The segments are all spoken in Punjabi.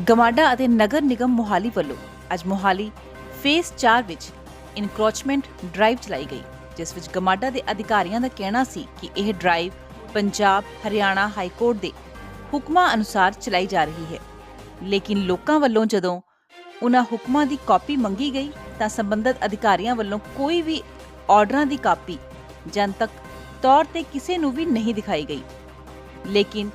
ਗਮਾਡਾ ਅਤੇ ਨਗਰ ਨਿਗਮ ਮੋਹਾਲੀ ਵੱਲੋਂ ਅੱਜ ਮੋਹਾਲੀ ਫੇਸ 4 ਵਿੱਚ ਇਨਕਰੋਚਮੈਂਟ ਡਰਾਈਵ ਚਲਾਈ ਗਈ, ਜਿਸ ਵਿੱਚ ਗਮਾਡਾ ਦੇ ਅਧਿਕਾਰੀਆਂ ਦਾ ਕਹਿਣਾ ਸੀ ਕਿ ਇਹ drive Punjab, Haryana high court ਦੇ ਹੁਕਮਾਂ ਅਨੁਸਾਰ ਚਲਾਈ ਜਾ ਰਹੀ ਹੈ। ਲੇਕਿਨ ਲੋਕਾਂ ਵੱਲੋਂ ਜਦੋਂ ਉਹਨਾਂ ਹੁਕਮਾਂ ਦੀ ਕਾਪੀ ਮੰਗੀ ਗਈ, ਤਾਂ ਸੰਬੰਧਿਤ ਅਧਿਕਾਰੀਆਂ ਵੱਲੋਂ ਕੋਈ ਵੀ ਆਰਡਰਾਂ ਦੀ ਕਾਪੀ ਜਨਤਕ ਤੌਰ ਤੇ ਕਿਸੇ ਨੂੰ ਵੀ ਨਹੀਂ ਦਿਖਾਈ ਗਈ। ਲੇਕਿਨ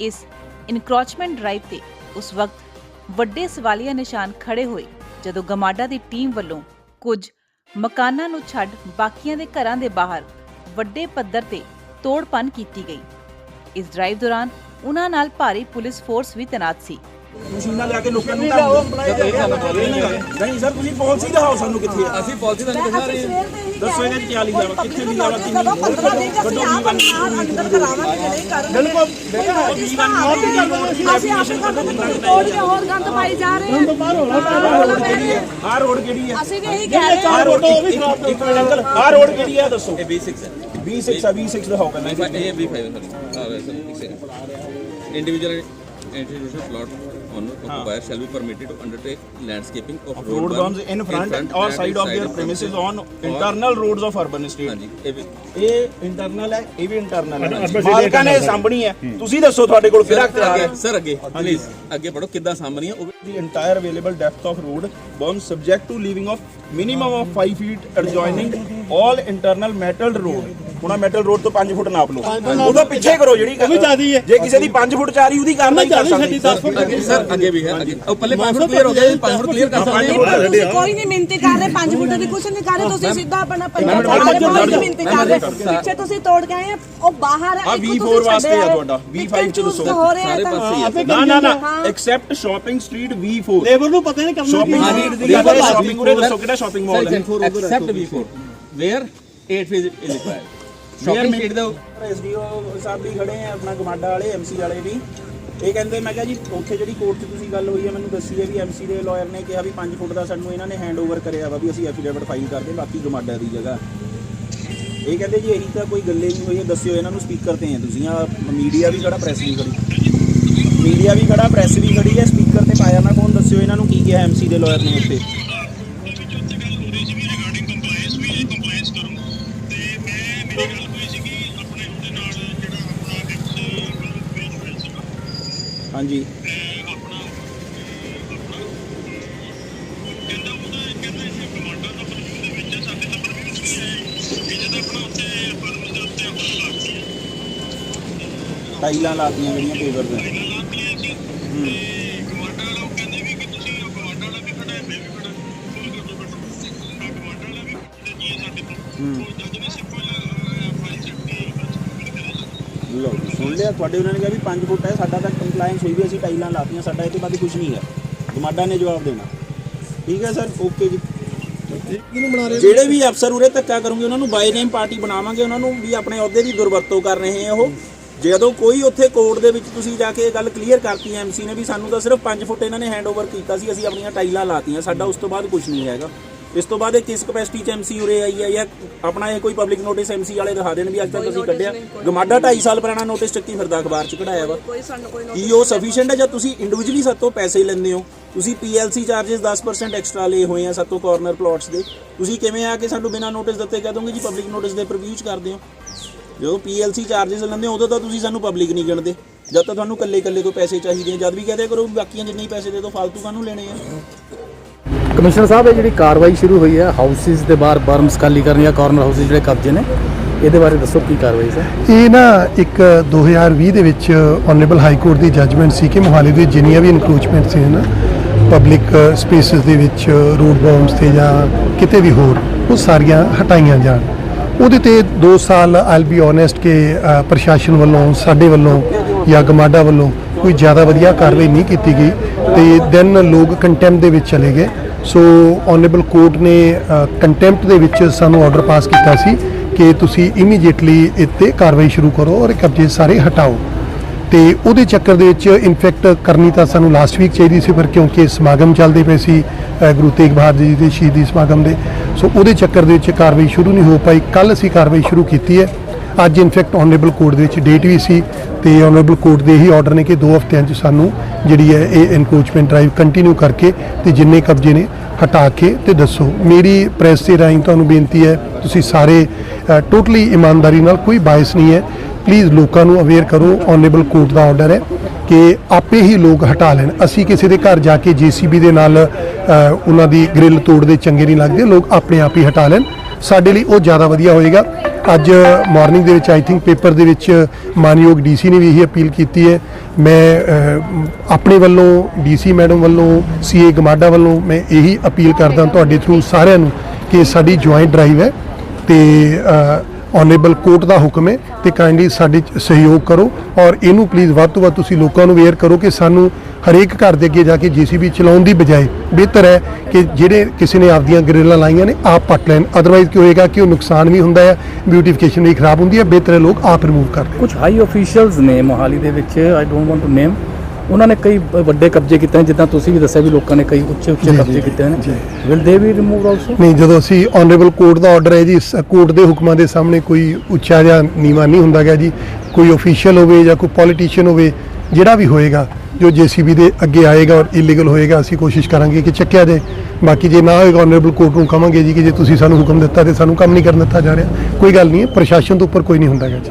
ਇਸ ਇਨਕਰੋਚਮੈਂਟ ਡਰਾਈਵ ਤੇ ਉਸ ਵਕਤ ਵੱਡੇ ਸਵਾਲੀਆ ਨਿਸ਼ਾਨ ਖੜੇ ਹੋਏ, ਜਦੋਂ ਗਮਾਡਾ ਦੀ ਟੀਮ ਵੱਲੋਂ ਕੁਝ ਮਕਾਨਾਂ ਨੂੰ ਛੱਡ ਬਾਕੀਆਂ ਦੇ ਘਰਾਂ ਦੇ ਬਾਹਰ ਵੱਡੇ ਪੱਧਰ ਤੇ ਤੋੜਪੰਨ ਕੀਤੀ ਗਈ। ਇਸ ਡਰਾਈਵ ਦੌਰਾਨ ਉਹਨਾਂ ਨਾਲ ਭਾਰੀ ਪੁਲਿਸ ਫੋਰਸ ਵੀ ਤੈਨਾਤ ਸੀ। ਮਸ਼ੀਨਾਂ ਲਿਆ ਕੇ ਲੋਕਾਂ ਨੂੰ ਨਹੀਂ ਸਰ ਤੁਸੀਂ ਪਾਲਿਸੀ ਦਿਖਾਓ ਸਾਨੂੰ ਕਿੱਥੇ ਹੈ ਅਸੀਂ ਪਾਲਿਸੀ ਤੁਹਾਨੂੰ ਦਿਖਾ ਰਹੇ ਹਾਂ। ਦੱਸੋ ਇਹਦੇ ਕੀ ਲਿਖਿਆ ਵਾ ਕਿੱਥੇ ਵਾ ਕਿੰਨੀ ਪੰਦਰਾਂ ਦਿਨ ਚ ਅਸੀਂ ਆਪ ਅੰਦਰ ਕਰਾਵਾਂਗੇ ਨਹੀਂ ਕਰਨਗੇ ਬਿਲਕੁਲ ਅਸੀਂ ਆਪ ਤੋੜ ਕੇ ਹੋਰ ਗੰਦ ਪਾਈ ਜਾ ਰਹੇ ਹਾਂ। ਆਹ ਰੋਡ ਕਿਹੜੀ ਹੈ ਅਸੀਂ ਵੀ ਇਹੀ ਕਹਿ ਰਹੇ ਆਹ ਹਾਂ ਰੋਡ ਇੱਕ ਇੱਕ ਮਿੰਟ ਅੰਕਲ ਆਹ ਰੋਡ ਕਿਹੜੀ ਹੈ ਦੱਸੋ। ਇਹ B6 ਹੈ। B6 ਆ B6 ਦਿਖਾਓ ਪਹਿਲਾਂ। ਇਹ B5 ਹੈ ਸਰ। ਆ ਇੱਕ second individual institutional plot owner occupier shall be permitted to undertake landscaping of road berms in front or side of their premises on internal roads of urban estate ਹਾਂਜੀ ਇਹ ਵੀ ਇਹ ਇੰਟਰਨਲ ਹੈ ਇਹ ਵੀ ਇੰਟਰਨਲ ਹੈ ਮਾਲਕਾਂ ਨੇ ਸਾਂਭਣੀ ਹੈ ਤੁਸੀਂ ਦੱਸੋ ਤੁਹਾਡੇ ਕੋਲ ਕਿਹੜਾ ਅਖਤਿਆਰ ਹੈ ਅੱਗੇ ਸਰ ਅੱਗੇ ਪਲੀਜ਼ ਅੱਗੇ ਪੜੋ ਕਿੱਦਾਂ ਸਾਹਮਣੀ ਉਹ the entire available depth of road berms subject to leaving of minimum of 5 feet adjoining all internal metal road ਹੁਣ ਮੈਟਲ ਰੋਡ ਤੋਂ 5 ਫੁੱਟ ਨਾਪ ਲਓ। ਉਹਦਾ ਪਿੱਛੇ ਕਰੋ ਜਿਹੜੀ ਉਹ ਵੀ ਜ਼ਿਆਦੀ ਹੈ। ਜੇ ਕਿਸੇ ਦੀ 5 ਫੁੱਟ ਚਾਰੀ ਉਹਦੀ ਕਾਰਵਾਈ ਕਰ ਸਕਦੇ। ਅੱਗੇ ਸਰ ਅੱਗੇ ਵੀ ਹੈ ਅੱਗੇ। ਉਹ ਪੱਲੇ 5 ਫੁੱਟ ਕਲੀਅਰ ਹੋ ਗਿਆ 5 ਫੁੱਟ ਕਲੀਅਰ ਕਰ ਸਕਦੇ ਕੋਈ ਨਹੀਂ ਮਿਹਨਤੀ ਕਰ ਰਹੇ 5 ਫੁੱਟ ਦੀ ਕੁਛ ਨਹੀਂ ਕਰ ਰਹੇ ਤੁਸੀਂ ਸਿੱਧਾ ਆਪਣਾ ਦੀ ਮਿਹਨਤੀ ਕਰ ਰਹੇ। ਪਿੱਛੇ ਤੁਸੀਂ ਤੋੜ ਕੇ ਆਏ ਆ, ਉਹ ਬਾਹਰ ਹੈ ਆ V4 ਵਾਸਤੇ ਆ ਤੁਹਾਡਾ V5 ਚ ਦੱਸੋ। ਹੋ ਰਿਹਾ ਸਾਰੇ ਪਾਸੇ ਨਾ ਨਾ ਨਾ। Accept shopping street V4 labour ਨੂੰ ਪਤਾ ਨਹੀਂ ਕੰਮ ਸ਼ਾਪਿੰਗ ਸਟਰੀਟ ਦੀ ਗੱਲ ਸ਼ਾਪਿੰਗ ਉਰੇ ਦੱਸੋ ਕਿਹੜਾ ਸ਼ਾਪਿੰਗ ਮਾਲ ਹੈ? Except B4 where 8 phase is required shopping street the SDO ਸਾਹਿਬ ਵੀ ਖੜੇ ਆ ਆਪਣਾ ਗਮਾਡਾ ਵਾਲੇ ਐਮਸੀ ਵਾਲੇ ਵੀ। ਇਹ ਕਹਿੰਦੇ ਮੈਂ ਕਿਹਾ ਜੀ ਉੱਥੇ ਜਿਹੜੀ ਕੋਰਟ 'ਚ ਤੁਸੀਂ ਗੱਲ ਹੋਈ ਹੈ ਮੈਨੂੰ ਦੱਸੀ ਹੈ ਵੀ ਐਮਸੀ ਦੇ ਲਾਇਰ ਨੇ ਕਿਹਾ ਵੀ 5 ਫੁੱਟ ਦਾ ਸਾਨੂੰ ਇਹਨਾਂ ਨੇ ਹੈਂਡਓਵਰ ਕਰਿਆ ਵਾ ਵੀ ਅਸੀਂ ਐਫੀਡੇਵਿਟ ਫਾਈਲ ਕਰਦੇ ਬਾਕੀ ਗਮਾਡਾ ਦੀ ਜਗ੍ਹਾ। ਇਹ ਕਹਿੰਦੇ ਜੀ ਇਹੀ ਤਾਂ ਕੋਈ ਗੱਲੇ ਨਹੀਂ ਹੋਈ ਹੈ ਦੱਸਿਓ ਇਹਨਾਂ ਨੂੰ ਸਪੀਕਰ ਤੇ ਆ ਤੁਸੀਂ ਆ ਮੀਡੀਆ ਵੀ ਖੜਾ ਪ੍ਰੈਸ ਵੀ ਖੜੀ। ਮੀਡੀਆ ਵੀ ਖੜਾ ਪ੍ਰੈਸ ਵੀ ਖੜੀ ਹੈ ਸਪੀਕਰ ਤੇ ਪਾਇਆ ਨਾ ਕੌਣ ਦੱਸਿਓ ਇਹਨਾਂ ਨੂੰ ਕੀ ਕਿਹਾ ਐਮਸੀ ਦੇ ਲਾਇਰ ਨੇ ਉੱਤੇ ਹਾਂਜੀ ਟਾਈਲਾਂ ਲਾਤੀਆਂ ਜਿਹੜੀਆਂ ਪੇਪਰ ਦੇ ਲਿਆ ਤੁਹਾਡੇ ਉਹਨਾਂ ਨੇ ਕਿਹਾ ਵੀ 5 ਫੁੱਟ ਹੈ ਸਾਡਾ ਤਾਂ ਕੰਪਲਾਈਂਸ ਹੋਈ ਵੀ ਅਸੀਂ ਟਾਈਲਾਂ ਲਾਤੀਆਂ ਸਾਡਾ ਇਹ ਤੋਂ ਬਾਅਦ ਕੁਝ ਨਹੀਂ ਹੈ। ਗਮਾਡਾ ਨੇ ਜਵਾਬ ਦੇਣਾ। ਠੀਕ ਹੈ ਸਰ? ਓਕੇ ਜੀ। ਜਿਹੜੇ ਵੀ ਅਫਸਰ ਉਰੇ ਧੱਕਾ ਕਰੂਗੇ ਉਹਨਾਂ ਨੂੰ ਬਾਈ ਨੇਮ ਪਾਰਟੀ ਬਣਾਵਾਂਗੇ ਉਹਨਾਂ ਨੂੰ ਵੀ ਆਪਣੇ ਅਹੁਦੇ ਦੀ ਦੁਰਵਰਤੋਂ ਕਰ ਰਹੇ ਆ ਉਹ। ਜਦੋਂ ਕੋਈ ਉੱਥੇ ਕੋਰਟ ਦੇ ਵਿੱਚ ਤੁਸੀਂ ਜਾ ਕੇ ਇਹ ਗੱਲ ਕਲੀਅਰ ਕਰਤੀ ਐਮਸੀ ਨੇ ਵੀ ਸਾਨੂੰ ਤਾਂ ਸਿਰਫ 5 ਫੁੱਟ ਇਹਨਾਂ ਨੇ ਹੈਂਡਓਵਰ ਕੀਤਾ ਸੀ ਅਸੀਂ ਆਪਣੀਆਂ ਟਾਈਲਾਂ ਲਾਤੀਆਂ ਸਾਡਾ ਉਸ ਤੋਂ ਬਾਅਦ ਕੁਝ ਨਹੀਂ ਹੈਗਾ। ਇਸ ਤੋਂ ਬਾਅਦ ਇਹ ਕਿਸ ਕਪੈਸਿਟੀ 'ਚ ਐਮਸੀ ਉਰੇ ਆਈ ਹੈ ਜਾਂ ਆਪਣਾ ਇਹ ਕੋਈ ਪਬਲਿਕ ਨੋਟਿਸ ਐਮਸੀ ਵਾਲੇ ਦਿਖਾ ਦੇਣ ਵੀ ਅੱਜ ਤੱਕ ਅਸੀਂ ਕੱਢਿਆ। ਗਮਾਡਾ 2.5 ਸਾਲ ਪੁਰਾਣਾ ਨੋਟਿਸ ਚੱਕੀ ਫਿਰਦਾ ਅਖਬਾਰ 'ਚ ਕਢਾਇਆ ਵਾ। ਕੀ ਉਹ ਸਫੀਸ਼ੀਐਂਟ ਹੈ ਜਾਂ ਤੁਸੀਂ ਇੰਡੀਵਿਜੂਅਲੀ ਸਾਤੋਂ ਪੈਸੇ ਲੈਂਦੇ ਹੋ? ਤੁਸੀਂ ਪੀਐਲਸੀ ਚਾਰजेस 10% ਐਕਸਟਰਾ ਲਏ ਹੋਏ ਆ ਸਾਤੋਂ ਕਾਰਨਰ ਪਲਾਟਸ ਦੇ। ਤੁਸੀਂ ਕਿਵੇਂ ਆ ਕੇ ਸਾਨੂੰ ਬਿਨਾਂ ਨੋਟਿਸ ਦਿੱਤੇ ਕਹਿ ਦੋਗੇ ਜੀ ਪਬਲਿਕ ਨੋਟਿਸ ਦੇ ਪ੍ਰਵਿਊਜ ਕਰਦੇ ਹੋ? ਜਦੋਂ ਪੀਐਲਸੀ ਚਾਰजेस ਲੈਂਦੇ ਹੋ ਉਦੋਂ ਤਾਂ ਤੁਸੀਂ ਸਾਨੂੰ ਪਬਲਿਕ ਨਹੀਂ ਗਿਣਦੇ। ਜਦ ਤਾਂ ਤੁਹਾਨੂੰ ਇਕੱਲੇ ਕੱਲੇ ਤੋਂ ਪੈਸੇ ਚਾਹੀਦੇ ਆ ਜਦ ਵੀ ਕਹਦੇ ਕਰੋ ਬਾਕੀਆਂ ਜਿੰਨੇ ਪੈਸੇ ਦੇ ਦੋ ਫालतू ਕਾਹਨੂੰ ਲੈਣੇ ਆ? ਕਮਿਸ਼ਨਰ ਸਾਹਿਬ, ਇਹ ਜਿਹੜੀ ਕਾਰਵਾਈ ਸ਼ੁਰੂ ਹੋਈ ਹੈ, ਹਾਊਸਿਸ ਦੇ ਬਾਹਰ ਬਰਮਸ ਖਾਲੀ ਕਰਨ ਜਾਂ ਕਾਰਨਰ ਹਾਊਸਿਸ ਜਿਹੜੇ ਕਬਜ਼ੇ ਨੇ, ਇਹਦੇ ਬਾਰੇ ਦੱਸੋ ਕੀ ਕਾਰਵਾਈ ਸਰ? ਇਹ ਨਾ ਇੱਕ 2020 ਦੇ ਵਿੱਚ ਆਨਰੇਬਲ ਹਾਈ ਕੋਰਟ ਦੀ ਜੱਜਮੈਂਟ ਸੀ ਕਿ ਮੋਹਾਲੀ ਦੇ ਜਿੰਨੀਆਂ ਵੀ ਇਨਕਰੋਚਮੈਂਟ ਸੀ ਨਾ ਪਬਲਿਕ ਸਪੇਸਿਸ ਦੇ ਵਿੱਚ ਰੋਡ ਬਾਉਂਡਸ ਤੇ ਜਾਂ ਕਿਤੇ ਵੀ ਹੋਰ, ਉਹ ਸਾਰੀਆਂ ਹਟਾਈਆਂ ਜਾਣ। ਉਹਦੇ ਤੇ 2 ਸਾਲ ਆਈਲ ਬੀ ਓਨੈਸਟ ਕਿ ਪ੍ਰਸ਼ਾਸਨ ਵੱਲੋਂ, ਸਾਡੇ ਵੱਲੋਂ ਜਾਂ ਗਮਾਡਾ ਵੱਲੋਂ ਕੋਈ ਜ਼ਿਆਦਾ ਵਧੀਆ ਕਾਰਵਾਈ ਨਹੀਂ ਕੀਤੀ ਗਈ। ਤੇ ਦੈਨ ਲੋਕ ਕੰਟੈਂਪਟ ਦੇ ਵਿੱਚ ਚਲੇ ਗਏ। ਸੋ ਆਨਰੇਬਲ ਕੋਰਟ ਨੇ ਕੰਟੈਂਪਟ ਦੇ ਵਿੱਚ ਸਾਨੂੰ ਆਰਡਰ ਪਾਸ ਕੀਤਾ ਸੀ ਕਿ ਤੁਸੀਂ ਇਮੀਡੀਏਟਲੀ ਇੱਥੇ ਕਾਰਵਾਈ ਸ਼ੁਰੂ ਕਰੋ ਔਰ ਇਹ ਕਬਜ਼ੇ ਸਾਰੇ ਹਟਾਓ। ਤੇ ਉਹਦੇ ਚੱਕਰ ਦੇ ਵਿੱਚ ਇਨਫੈਕਟ ਕਰਨੀ ਤਾਂ ਸਾਨੂੰ ਲਾਸਟ ਵੀਕ ਚਾਹੀਦੀ ਸੀ, ਪਰ ਕਿਉਂਕਿ ਸਮਾਗਮ ਚੱਲਦੇ ਪਏ ਸੀ ਗੁਰੂ ਤੇਗ ਬਹਾਦਰ ਜੀ ਦੇ ਸ਼ਹੀਦੀ ਸਮਾਗਮ ਦੇ। ਸੋ ਉਹਦੇ ਚੱਕਰ ਦੇ ਵਿੱਚ ਕਾਰਵਾਈ ਸ਼ੁਰੂ ਨਹੀਂ ਹੋ ਪਾਈ। ਕੱਲ ਅਸੀਂ ਕਾਰਵਾਈ ਸ਼ੁਰੂ ਕੀਤੀ ਹੈ। ਅੱਜ ਇਨਫੈਕਟ ਆਨਰੇਬਲ ਕੋਰਟ ਦੇ ਵਿੱਚ ਡੇਟ ਵੀ ਸੀ ਤੇ ਆਨਰੇਬਲ ਕੋਰਟ ਦੇ ਹੀ ਆਰਡਰ ਨੇ ਕਿ 2 ਹਫ਼ਤਿਆਂ 'ਚ ਸਾਨੂੰ ਜਿਹੜੀ ਹੈ ਇਹ ਐਨਕਰੋਚਮੈਂਟ ਡਰਾਈਵ ਕੰਟੀਨਿਊ ਕਰਕੇ ਤੇ ਜਿੰਨੇ ਕਬਜ਼ੇ ਨੇ ਹਟਾ ਕੇ ਤੇ ਦੱਸੋ। ਮੇਰੀ ਪ੍ਰੈਸ ਦੇ ਰਾਹੀਂ ਤੁਹਾਨੂੰ ਬੇਨਤੀ ਹੈ, ਤੁਸੀਂ ਸਾਰੇ ਟੋਟਲੀ ਇਮਾਨਦਾਰੀ ਨਾਲ ਕੋਈ ਬਾਇਸ ਨਹੀਂ ਹੈ। ਪਲੀਜ਼ ਲੋਕਾਂ ਨੂੰ ਅਵੇਅਰ ਕਰੋ ਆਨਰੇਬਲ ਕੋਰਟ ਦਾ ਆਰਡਰ ਹੈ ਕਿ ਆਪੇ ਹੀ ਲੋਕ ਹਟਾ ਲੈਣ। ਅਸੀਂ ਕਿਸੇ ਦੇ ਘਰ ਜਾ ਕੇ ਜੀਸੀਬੀ ਦੇ ਨਾਲ ਉਹਨਾਂ ਦੀ ਗ੍ਰਿਲ ਤੋੜਦੇ ਚੰਗੇ ਨਹੀਂ ਲੱਗਦੇ। ਲੋਕ ਆਪਣੇ ਆਪ ਹੀ ਹਟਾ ਲੈਣ। ਸਾਡੇ ਲਈ ਉਹ ਜ਼ਿਆਦਾ ਵਧੀਆ ਹੋਏਗਾ। ਅੱਜ ਮਾਰਨਿੰਗ ਦੇ ਵਿੱਚ ਆਈ ਥਿੰਕ ਪੇਪਰ ਦੇ ਵਿੱਚ ਮਾਨਯੋਗ ਡੀਸੀ ਨੇ ਵੀ ਇਹੀ ਅਪੀਲ ਕੀਤੀ ਹੈ। ਮੈਂ ਆਪਣੇ ਵੱਲੋਂ ਡੀਸੀ ਮੈਡਮ ਵੱਲੋਂ ਸੀਏ ਗਮਾਡਾ ਵੱਲੋਂ ਮੈਂ ਇਹੀ ਅਪੀਲ ਕਰਦਾ ਤੁਹਾਡੇ ਥਰੂ ਸਾਰਿਆਂ ਨੂੰ ਕਿ ਸਾਡੀ ਜੁਆਇੰਟ ਡਰਾਈਵ ਹੈ ਤੇ ਆਨਰੇਬਲ ਕੋਰਟ ਦਾ ਹੁਕਮ ਹੈ ਤੇ ਕਾਈਂਡਲੀ ਸਾਡੇ 'ਚ ਸਹਿਯੋਗ ਕਰੋ ਔਰ ਇਹਨੂੰ ਪਲੀਜ਼ ਵੱਧ ਤੋਂ ਵੱਧ ਤੁਸੀਂ ਲੋਕਾਂ ਨੂੰ ਅਵੇਅਰ ਕਰੋ ਕਿ ਸਾਨੂੰ ਹਰੇਕ ਘਰ ਦੇ ਅੱਗੇ ਜਾ ਕੇ ਜੀਸੀਬੀ ਚਲਾਉਣ ਦੀ ਬਜਾਏ ਬਿਹਤਰ ਹੈ ਕਿ ਜਿਹੜੇ ਕਿਸੇ ਨੇ ਆਪਦੀਆਂ ਗ੍ਰਿਲਾਂ ਲਾਈਆਂ ਨੇ, ਆਪ ਪੱਟ ਲੈਣ। ਅਦਰਵਾਈਜ਼ ਕੀ ਹੋਏਗਾ ਕਿ ਉਹ ਨੁਕਸਾਨ ਵੀ ਹੁੰਦਾ ਹੈ ਬਿਊਟੀਫਿਕੇਸ਼ਨ ਵੀ ਖਰਾਬ ਹੁੰਦੀ ਹੈ, ਬਿਹਤਰ ਹੈ ਲੋਕ ਆਪ ਰਿਮੂਵ ਕਰਦੇ ਲੈਣ ਕੁਝ ਹਾਈ ਅਫੀਸ਼ੀਅਲਸ ਨੇ ਮੋਹਾਲੀ ਦੇ ਵਿੱਚ I don't want to name ਉਹਨਾਂ ਨੇ ਕਈ ਵੱਡੇ ਕਬਜ਼ੇ ਕੀਤੇ ਨੇ ਜਿੱਦਾਂ ਤੁਸੀਂ ਵੀ ਦੱਸਿਆ ਵੀ ਲੋਕਾਂ ਨੇ ਕਈ ਉੱਚੇ ਉੱਚੇ ਕਬਜ਼ੇ ਕੀਤੇ ਨੇ। ਵਿਲ ਦੇ ਵੀ ਰਿਮੂਵ ਆਲਸੋ ਨਹੀਂ ਜਦੋਂ ਅਸੀਂ ਆਨਰੇਬਲ ਕੋਰਟ ਦਾ ਆਰਡਰ ਹੈ ਜੀ ਕੋਰਟ ਦੇ ਹੁਕਮਾਂ ਦੇ ਸਾਹਮਣੇ ਕੋਈ ਉੱਚਾ ਜਾਂ ਨੀਵਾ ਨਹੀਂ ਹੁੰਦਾ ਗਿਆ ਜੀ ਕੋਈ ਅਫੀਸ਼ੀਅਲ ਹੋਵੇ ਜਾਂ ਕੋਈ ਪੋਲੀਟੀਸ਼ੀਅਨ ਹੋਵੇ ਜਿਹੜਾ ਵੀ ਹੋਏਗਾ ਜੋ ਜੀਸੀਬੀ ਦੇ ਅੱਗੇ ਆਏਗਾ ਔਰ ਇਲੀਗਲ ਹੋਏਗਾ ਅਸੀਂ ਕੋਸ਼ਿਸ਼ ਕਰਾਂਗੇ ਕਿ ਚੱਕਿਆ ਜਾਏ। ਬਾਕੀ ਜੇ ਨਾ ਹੋਏਗਾ ਆਨਰੇਬਲ ਕੋਰਟ ਨੂੰ ਕਵਾਂਗੇ ਜੀ ਕਿ ਜੇ ਤੁਸੀਂ ਸਾਨੂੰ ਹੁਕਮ ਦਿੱਤਾ ਤੇ ਸਾਨੂੰ ਕੰਮ ਨਹੀਂ ਕਰਨ ਦਿੱਤਾ ਜਾ ਰਿਹਾ ਕੋਈ ਗੱਲ ਨਹੀਂ ਹੈ ਪ੍ਰਸ਼ਾਸਨ ਤੋਂ ਉੱਪਰ ਕੋਈ ਨਹੀਂ ਹੁੰਦਾ ਗਾ ਜੀ।